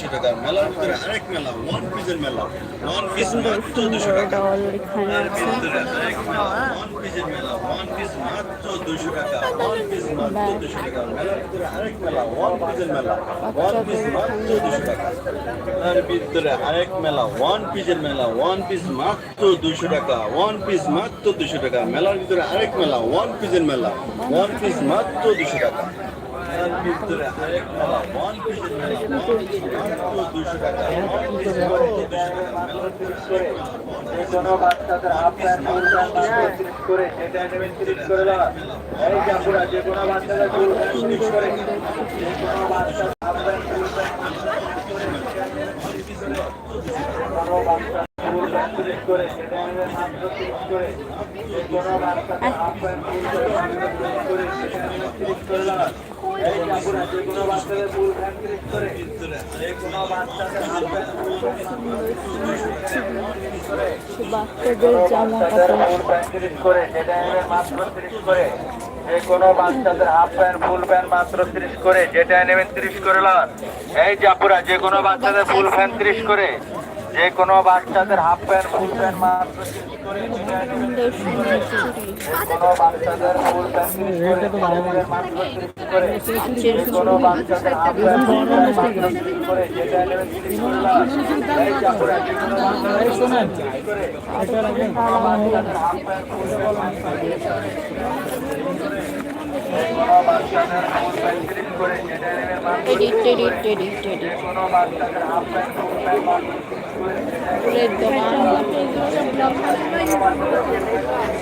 দুশো টাকা মেলার ভিতরে আরেক মেলা ওয়ান পিসের মেলা। ওয়ান পিস মাত্র দুশো টাকা। ডল তার ভিতরে আরেক মেলা ওয়ান পিসের মেলা ওয়ান পিস মাত্র দুশো টাকা। ওয়ান পিস মাত্র দুশো টাকা মেলার ভিতরে আরেক মেলা ওয়ান পিসের মেলা ওয়ান পিস মাত্র দুশো টাকা। তার ভিতরে আরেক মেলা ওয়ান পিসের মেলা ওয়ান পিস মাত্র দুশো টাকা। ওয়ান পিস মাত্র দুশো টাকা মেলার ভিতরে আরেক মেলা ওয়ান পিসের মেলা ওয়ান পিস মাত্র দুশো টাকা। কোনো বাচ্চাদের তিরিশ করে যেটা নেবেন তিরিশ করে দেওয়া এই জাপুরা যে কোনো বাচ্চাদের করে কোনো বাচ্চা প্যান্ট তিরিশ করে বাচ্চাদের জামা করে মাত্র তিরিশ করে যে কোনো বাচ্চাদের হাফ প্যান্ট ফুল প্যান্ট মাত্র তিরিশ করে যেটা নেবেন তিরিশ করে লন এই জাপুরা যে কোনো বাচ্চাদের ফুল প্যান্ট তিরিশ করে। যে কোনো বাচ্চাদের হাফ প্যান্ট ফুল প্যান্ট মাত্র কোনো বাচ্চাদের কোনো বাচ্চাদের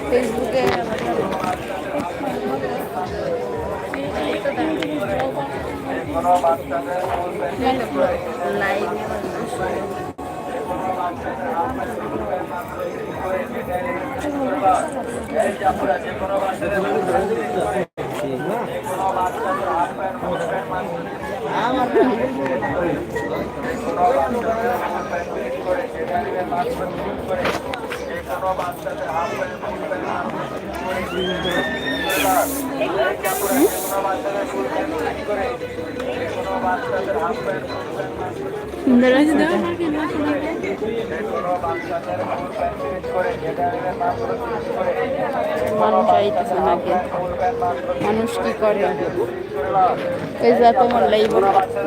ফেসবুকে লাইভ যে কোনো বাচ্চাদের যে কোনো বাচ্চাদের হাফ প্যান্ট সুন্দর আছে তো? মানুষ আইতেছে নাকি? মানুষ কি করে? এই যা তোমার বাচ্চা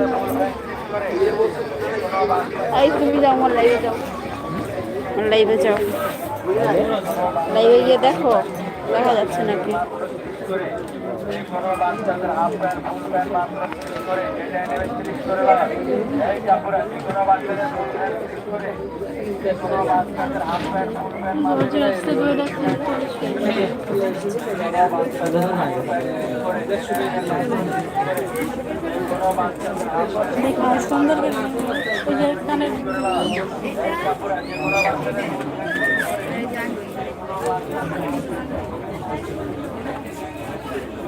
এই তুমি যাও আমার লাইভে যাও। আমার লাইভে যাও। লাইভে গিয়ে দেখো। দেখা যাচ্ছে নাকি? কোনো বাচ্চাদের হাফ প্যান্ট ফুল প্যান্ট মাত্র তিরিশ করে যেটা নেবেন তিরিশ করে লাভ এই জাপুরা যে কোনো বাচ্চাদের ফুল প্যান্ট তিরিশ করে যে কোনো বাচ্চাদের হাফ প্যান্ট ফুল প্যান্ট মাত্র কোনো বাচ্চাদের হাফ প্যান্ট দেখো সুন্দর কানের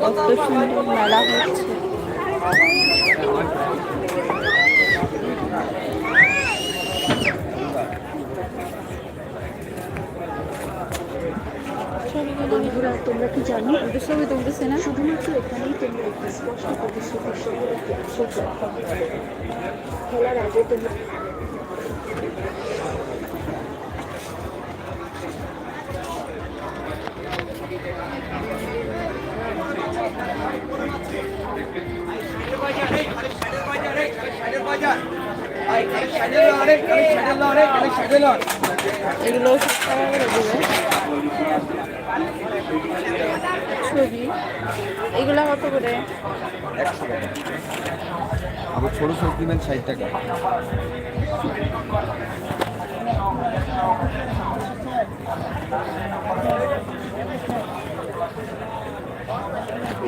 কত সুন্দর মেলা হচ্ছে। বন্ধুরা তোমরা কি জানো? ওদের ছবি তুলতেছে না শুধুমাত্র এখানেই তোমরা একটি স্পষ্ট প্রতিশ্রুতির সঙ্গে খেলার আগে তোমরা এগুলো সব ছবি। এগুলো কত করে? আবার ছোট ছোট কিনেন ষাট টাকা।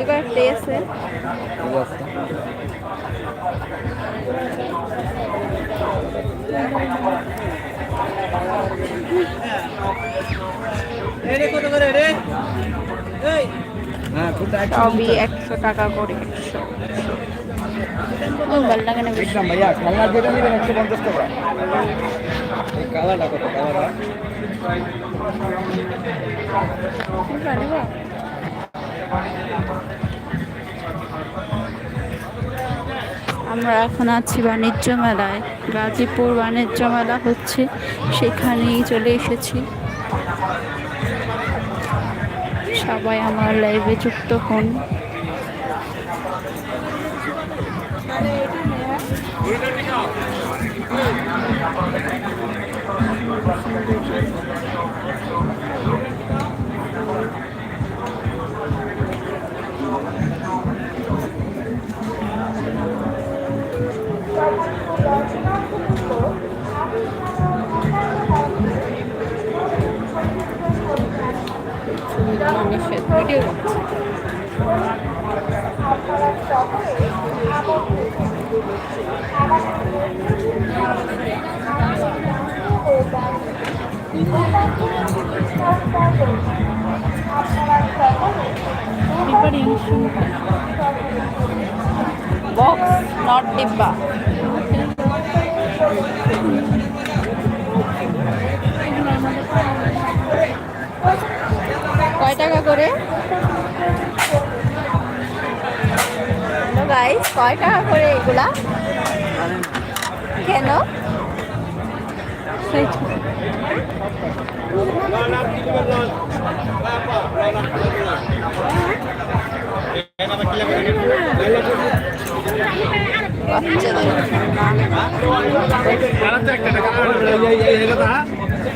এবার পেয়েছে হ্যাঁ সবই একশো টাকা করে একশো। ভালো লাগে না বেশি? দেখলাম ভাইয়া খেলনা যেটা নেবেন একশো পঞ্চাশ টাকা। কালারটা কত কালারটা? আমরা এখন আছি বাণিজ্য মেলায়। গাজীপুর বাণিজ্য মেলা হচ্ছে, সেখানেই চলে এসেছি। সবাই আমার লাইভে যুক্ত হন। নিষেধ ভিডিও বক্স নট ডিব্বা কয় টাকা করে। গাইস কয় টাকা করে এগুলা। কেন? বাচ্চাদের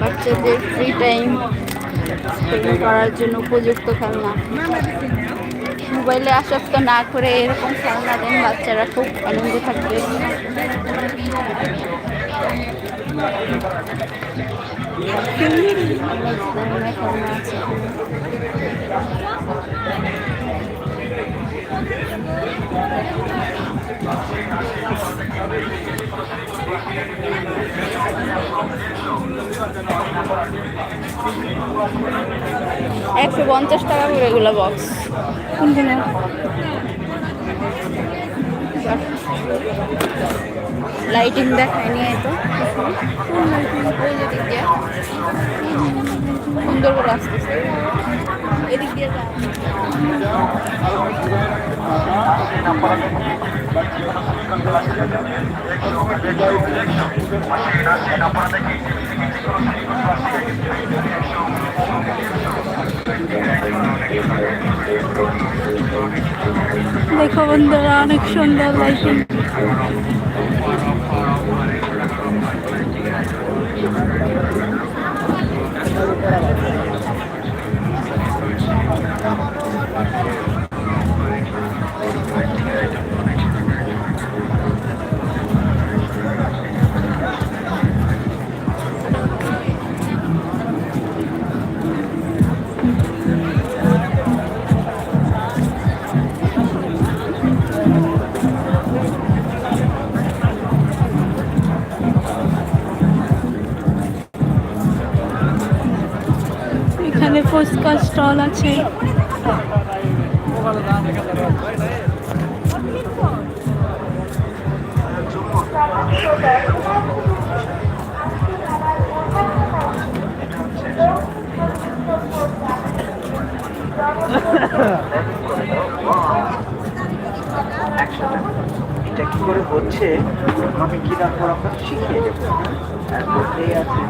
বাচ্চাদের ফ্রি টাইম স্পেন্ড করার জন্য উপযুক্ত খেলনা। মোবাইলে আসক্ত না করে এরকম খেলনা দেন বাচ্চারা, খুব আনন্দ থাকবে। খেলনা আছে একশো পঞ্চাশ টাকা করে এগুলো বক্স কোনগুলো? লাইটিং দেখায়নি তো ওই যে দিক দিয়ে সুন্দর করে আসতেছে এদিক দিয়ে যা দেখো বন্ধুরা অনেক সুন্দর লাইটিং এখানে ফুচকা স্টল আছে। এটা কি করে হচ্ছে? আমি কি আপনার শিখিয়ে দেবো? আছে?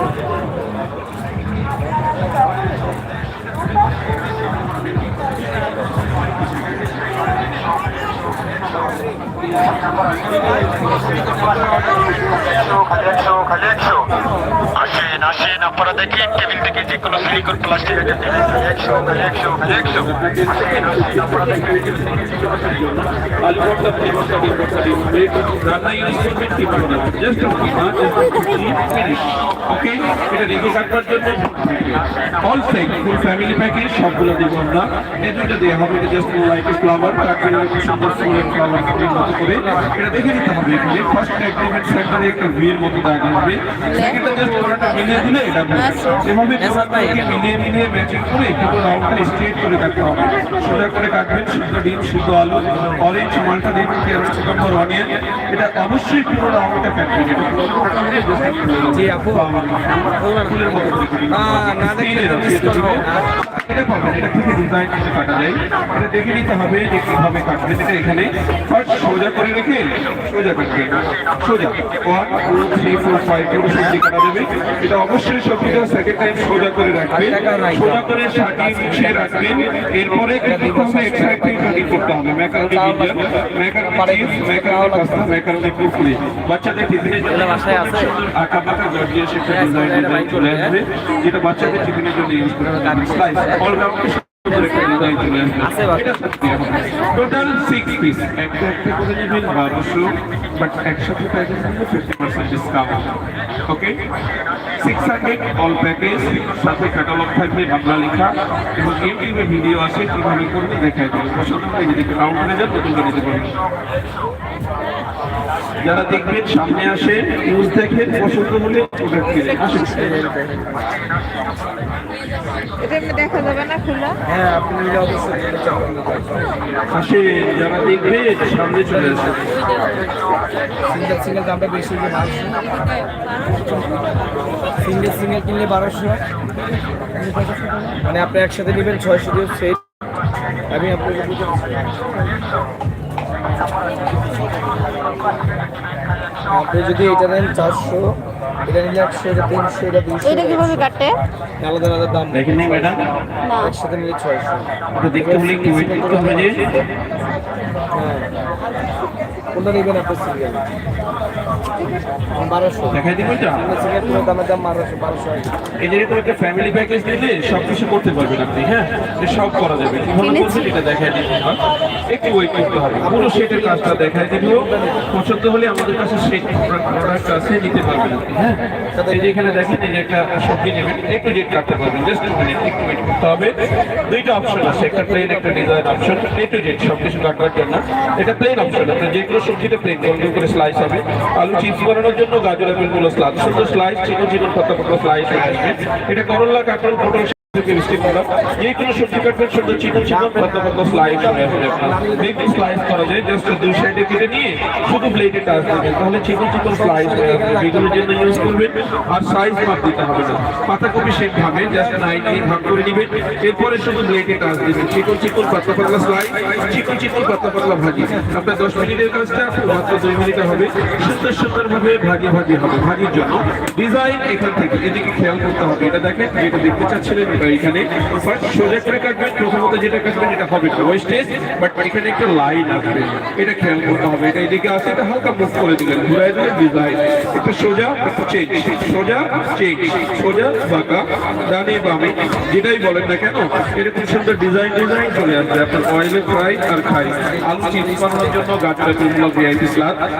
এই এটা ফ্যামিলি প্যাকেজ সবগুলো দেবো আমরা এই দেওয়া হবে এটা জাস্ট লাইক ফ্লাওয়ার করে এটা দেখে নিতে হবে এখানে। ফার্স্ট এগ্রিমেন্ট সেন্টারে একটা ভিয়ের মতো দাগ আসবে সেকেন্ডটা জাস্ট ওরাটা মিলিয়ে দিলে এটা এভাবে পুরোটাকে মিলিয়ে মিলিয়ে ম্যাচিং করে পুরো রাউন্ডটা স্ট্রেট করে কাটতে হবে। সোজা করে কাটবেন শুদ্ধ ডিম শুদ্ধ আলু অরেঞ্জ মাল্টা ডিম কুকাম্বার অনিয়ন এটা অবশ্যই পুরো রাউন্ডটা কাটবেন এটা জি, আপু। ফুলের মতো না, না দেখলে miss করব। এটা পাবেন এটা থেকে ডিজাইন করে কাটা যায় এটা দেখে নিতে হবে যে কীভাবে কাটবেন এটা এখানে ফার্স্ট সোজা করে রেখে সোজা কাটবেন সোজা one two three four five পুরো সবজি কাটা যাবে এটা অবশ্যই সবজিটা সেকেন্ড টাইম সোজা করে রাখবেন সোজা করে সাজিয়ে গুছিয়ে রাখবেন এরপরে কিন্তু হবে এক্সাক্টলি কাটিং করতে হবে medium macaroni cheese macaroni pasta macaroni কুরকুরি বাচ্চাদের টিফিনের জন্য? আঁকা বাঁকা গর্জিয়াস একটা ডিজাইন চলে আসবে যেটা বাচ্চাদের টিফিনের জন্য ইউজ করা অলরাউন্ড টোটাল সিক্স পিস একটা একটা করে নেবেন বারোশো বাট একসাথে প্যাকেজ নিলে fifty percent discount okay six hundred all package সাথে ক্যাটালগ থাকবে বাংলা লেখা। এবং ইউটিউবে ভিডিও আছে, কীভাবে করবে দেখায় দেবে। পছন্দ হলে যদি কাউন্টারে যান নতুনটা নিতে পারবেন যারা দেখবেন, সামনে আসে নিউজ দেখেন, পছন্দ হলে প্রোডাক্ট কিনে। আসুন। দেখা যাবে না, খোলা? হ্যাঁ আপনি নিলে অবশ্যই আসে যারা দেখবে, সামনে চলে আসে সিঙ্গেল সিঙ্গেল দামটা বেশি যে বারোশো সিঙ্গেল সিঙ্গেল কিনলে বারোশো। মানে আপনি একসাথে নেবেন ছয়শো দিয়ে সেট আমি আপনাকে আপনি যদি এটা নেন চারশো। এটা নিলে একশো এটা তিনশো এটা দুশো এটা কীভাবে কাটে? আলাদা আলাদা দাম। দেখেন নি ম্যাডাম না। একসাথে নিলে ছয়শো। দেখতে হলে একটু ওয়েট করতে হবে যে হ্যাঁ কোনটা নেবেন আপনার সিরিয়াল বারোশো। দেখাই দিব এটা? সিরিয়াল পুরো দামের দাম বারোশো বারোশো এই যে এরকম একটা ফ্যামিলি প্যাকেজ দিলে সব কিছু করতে পারবেন আপনি হ্যাঁ? সব করা যাবে। কীভাবে এটা দেখাই একটু ওয়েট করতে হবে। পুরো সেটের কাজটা দেখাই দিব। পছন্দ হলে আমাদের কাছে সেট প্রোডাক্ট আছে নিতে পারবেন আপনি হ্যাঁ? এই যে এখানে দেখেন এই যে একটা সবজি নেবেন। একটু রেট কাটতে পারবেন জাস্ট মিনিট একটু ওয়েট করতে হবে। দুইটা অপশন আছে একটা প্লেন একটা design option A to Z সব কিছু কাটবার জন্য। এটা প্লেন অপশন আপনি যে কোনো সবজিটা প্লেন গোল করে স্লাইস হবে। আলু চিপস বানানোর জন্য গাজর আপেল স্লাইস সুন্দর স্লাইস চিকন চিকন, পাতা পাতা স্লাইস এটা করলা কাঁকড় পটল তাহলে হয়ে আসবে যেগুলোর জন্য ইউজ করবেন আর সাইজ মাপ দিতে হবে না। শেপ ভাবে জাস্ট নাইন দিয়ে ভাগ করে নেবেন। এরপরে শুধু টাচ দেবেন। চিকন চিকন পাতলা পাতলা স্লাইস চিকন চিকন পাতলা পাতলা ভাজি। আপনার দশ মিনিটের কাজটা মাত্র দুই মিনিটে হবে। সুন্দর সুন্দর ভাবে ভাজি ভাজি হবে। ভাজির জন্য ডিজাইন এখান থেকে। এদিকে খেয়াল করতে হবে। এটা দেখেন যেটা দেখতে চাচ্ছিলেন এখানে। সোজা করে কাটবেন প্রথমত যেটা কাটবেন এটা হবে ওয়েস্টেজ বাট এখানে একটা লাইন আসবে। এটা খেয়াল করতে হবে, এটা এদিকে আছে এটা হালকা করে দিলেন ঘুরাই ডিজাইন একটু সোজা একটু চেঞ্জ সোজা চেঞ্জ সোজা, বাঁকা, ডানে, বামে, যেটাই বলেন না কেন এরকম সুন্দর ডিজাইন ডিজাইন চলে আসবে। আপনার অয়েলে ফ্রাই আর খাই। আলু চিপস বানানোর জন্য গাজরের তুলনা ভিআইপি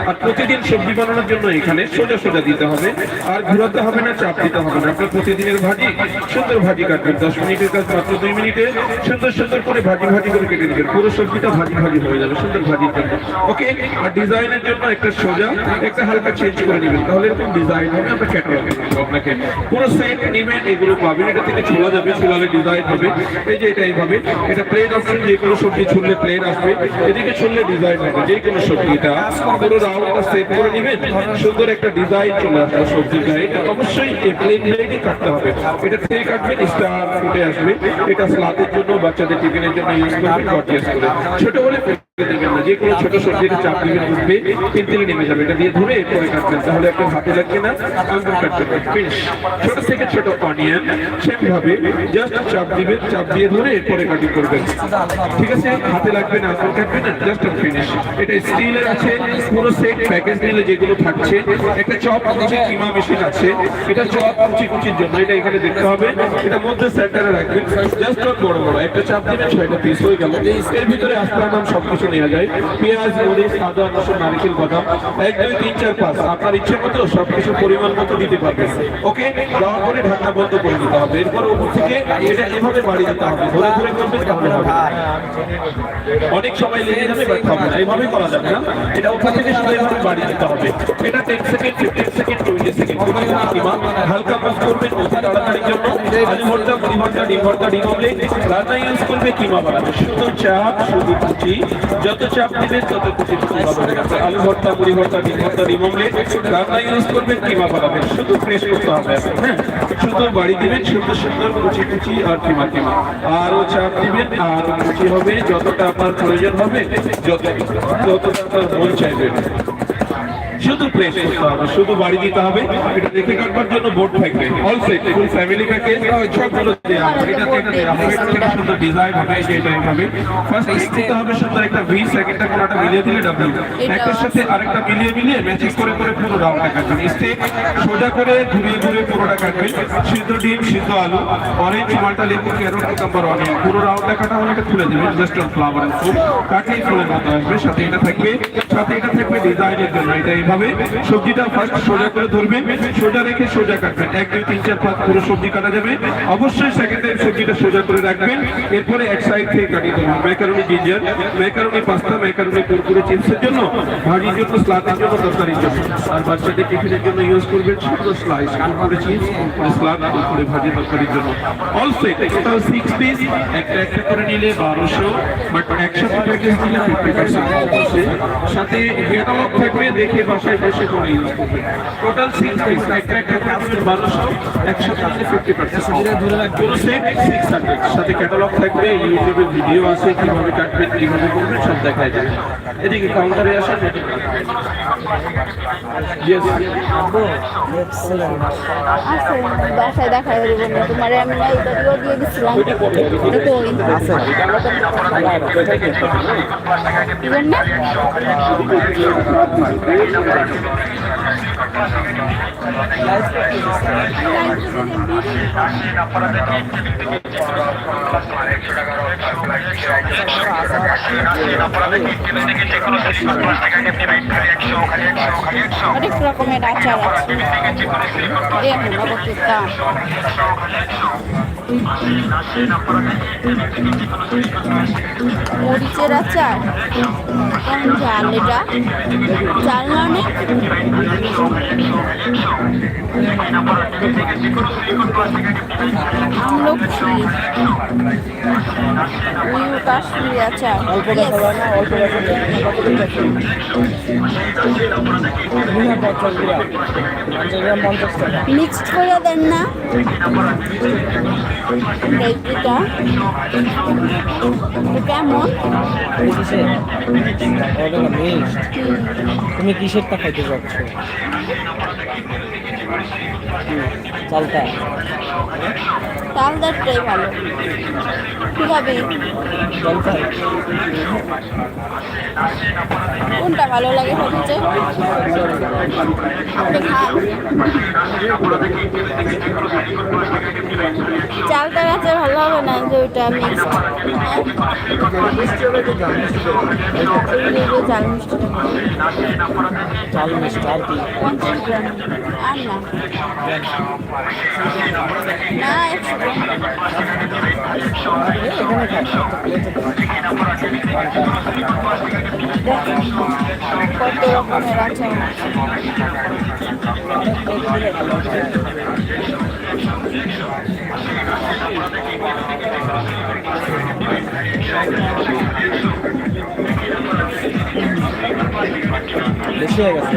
আর প্রতিদিন সবজি বানানোর জন্য এখানে সোজা সোজা দিতে হবে। আর ঘুরাতে হবে না, চাপ দিতে হবে না। আপনার প্রতিদিনের ভাজি, সুন্দর ভাজি কাটবেন দশ মিনিটের কাজ মাত্র দুই মিনিটে। সুন্দর সুন্দর করে ভাজি ভাজি করে কেটে নেবেন। পুরো সবজিটা ভাজি ভাজি হয়ে যাবে, সুন্দর ভাজির জন্য ওকে? আর ডিজাইনের জন্য একটা সোজা, একটা হালকা চেঞ্জ করে নেবেন। তাহলে এরকম ডিজাইন হবে, আমরা ক্যাটালগ আপনাকে। পুরো সেট নেবেন, এগুলো পাবেন। এটা থেকে ছোলা যাবে ছোলালে ডিজাইন হবে। এই যে এটা এইভাবে এটা প্লেন অপশন যে কোনো সবজি ছুললে প্লেন আসবে। এদিকে ছুললে ডিজাইন হবে, যে কোনো সবজি এটা পুরো রাউন্ডটা সেট করে নেবেন। সুন্দর একটা ডিজাইন চলে আসবে সবজির গায়ে। অবশ্যই এই প্লেন ব্লেডই কাটতে হবে। এটা থেকে কাটবেন স্টার ফুটে আসবে। এটা স্লাদের জন্য বাচ্চাদের টিফিনের জন্য ইউজ করবেন গটিয়াস করে ছোট না যে কোনো ছোট সবজিতে চাপ দিবেন উঠবে তিনতিলে নেমে যাবে। এটা দিয়ে ধরে এরপরে কাটবেন। তাহলে আপনার হাতে লাগবে না আঙ্গুল কাটতে ফিনিশ। ছোট থেকে ছোট অনিয়ন, সেমভাবে জাস্ট চাপ দিবেন, চাপ দিয়ে ধরে এরপরে কাটিং করবেন। ঠিক আছে? হাতে লাগবে না আঙ্গুল কাটবে না, জাস্ট ফিনিশ এটা স্টিলের আছে, পুরো সেট প্যাকেজ নিলে যেগুলো থাকছে। একটা চপ কুচি কিমা মেশিন আছে। এটা চপ কুচি কুচির জন্য, এটা এখানে দেখতে হবে। এটা মধ্যে সেন্টারে রাখবেন। জাস্ট বড় বড়। একটা চাপ দিবেন, ছয়টা পিস হয়ে গেল। এর ভিতরে আস্তার নাম সবকিছু নেওয়া যায়। পেঁয়াজ, মরিচ আদা রসুন, নারকেল, বাদাম, এক, দুই, তিন, চার, পাঁচ। আপনার ইচ্ছে মতো সবকিছু পরিমাণ মতো দিতে পারবেন। ওকে? দেওয়ার পরে ঢাকনা বন্ধ করে দিতে হবে। এরপর উপর থেকে এটা এভাবে বাড়ি দিতে হবে। ধরে ধরে করবেন তাহলে হবে অনেক সময় লেগে যাবে, বাট হবে না। এইভাবে করা যাবে না। এটা উপর থেকে শুধু এভাবে বাড়ি দিতে হবে। এটা ten second fifteen second twenty second হালকা মুভ করবেন অতি তাড়াতাড়ির জন্য। আলু ভর্তা মুড়ি ভর্তা ডিম ভর্তা ডিম অমলেট রান্না ইউজ করবে কিমা বানাবে? শুধু চাপ শুধু কুচি। যত চাপ দিবেন তত খুশি আলু ভর্তা মুড়ি ভর্তা, ডিম ভর্তা, ডিম অমলেট রান্না ইউজ করবেন, কিমা বানাবেন। শুধু ফ্রেশ করতে হবে হ্যাঁ? শুধু বাড়ি দিবেন সুন্দর সুন্দর কুচি কুচি আর কিমা কিমা। আরও চাপ দিবেন আর কুচি হবে। যতটা আপনার প্রয়োজন হবে, যত যতটা আপনার মন চাইবে। শুধু প্রেস করতে হবে শুধু বাড়ি দিতে হবে। এটা দেখে কাটবার জন্য বোর্ড থাকবে। All set full family package সবগুলো দেওয়া হবে। এটা থেকে দেওয়া হবে। এটা থেকে সুন্দর ডিজাইন হবে সেটা হবে। ফার্স্ট দিতে হবে সুন্দর একটা ভি সেকেন্ডটা কোনটা মিলিয়ে দিলে ডাব্লিউ একটার সাথে আরেকটা মিলিয়ে মিলিয়ে ম্যাচিং করে করে পুরো রাউন্ডটা কাটবেন স্টেপ সোজা করে ঘুরিয়ে ঘুরিয়ে পুরোটা কাটবেন সিদ্ধ ডিম সিদ্ধ আলু অরেঞ্জ মালটা লেবু ক্যারট কাম্বার অনিয়ন পুরো রাউন্ডটা কাটা হলে এটা খুলে দেবেন just on flower and food কাটলেই ফুলের মতো আসবে সাথে এটা থাকবে সাথে এটা থাকবে ডিজাইনের জন্য। এটা এইভাবে সবজিটা ফার্স্ট সোজা করে ধরবেন সোজা রেখে সোজা কাটবেন এক, দুই, তিন, চার, পাঁচ, পুরো সবজি কাটা যাবে। অবশ্যই সেকেন্ড টাইম সবজিটা সোজা করে রাখবেন। এরপরে এক সাইড থেকে কাটিয়ে দেবেন macaroni ginger macaroni pasta macaroni Kurkure চিপসের জন্য, ভাজির জন্য, স্লাদের জন্য, তরকারির জন্য। আর বাচ্চাদের টিফিনের জন্য ইউজ করবেন শুধু slice Kurkure chips Kurkure salad Kurkure ভাজি তরকারির জন্য। All set total six piece একটা একটা করে নিলে বারোশো বাট একসাথে প্যাকেজ নিলে ফিফটি পার্সেন্ট সাথে ক্যাটালগ থাকবে, দেখে বাসায় বসে করে ইউজ টোটাল সিক্স পিস একটা একটা করে বারোশো একসাথে আপনি ফিফটি পার্সেন্ট রাখবেন সেট সিক্স হান্ড্রেড সাথে ক্যাটালগ থাকবে ইউটিউবে ভিডিও আছে কীভাবে কাটবেন কীভাবে করবেন সব দেখায় যাবে। এদিকে কাউন্টারে আসেন ইয়েস বাসায় দেখা দেবো না। তোমার আমি দিয়ে অনেক রকমের আচার আছে। মরিচের আচার? কেমন ঝাল এটা? ঝাল না Ja. আমলক্ষী নিউ কাশ্মীরি আচার. মিক্সড করে দেন না কেমন? তুমি কিসেরটা খাইতে চাচ্ছ Everybody. চালটা? তালদারটাই ভালো। কি হবে চালটা কোনটা ভালো লাগে সবচেয়ে আপনি খান চালটা গাছে ভালো হবে না যে ওইটা মিক্সড চাল মিষ্টি চাল মিষ্টি আর কি? আর না। কত রকমের আছে বেশি হয়ে গেছে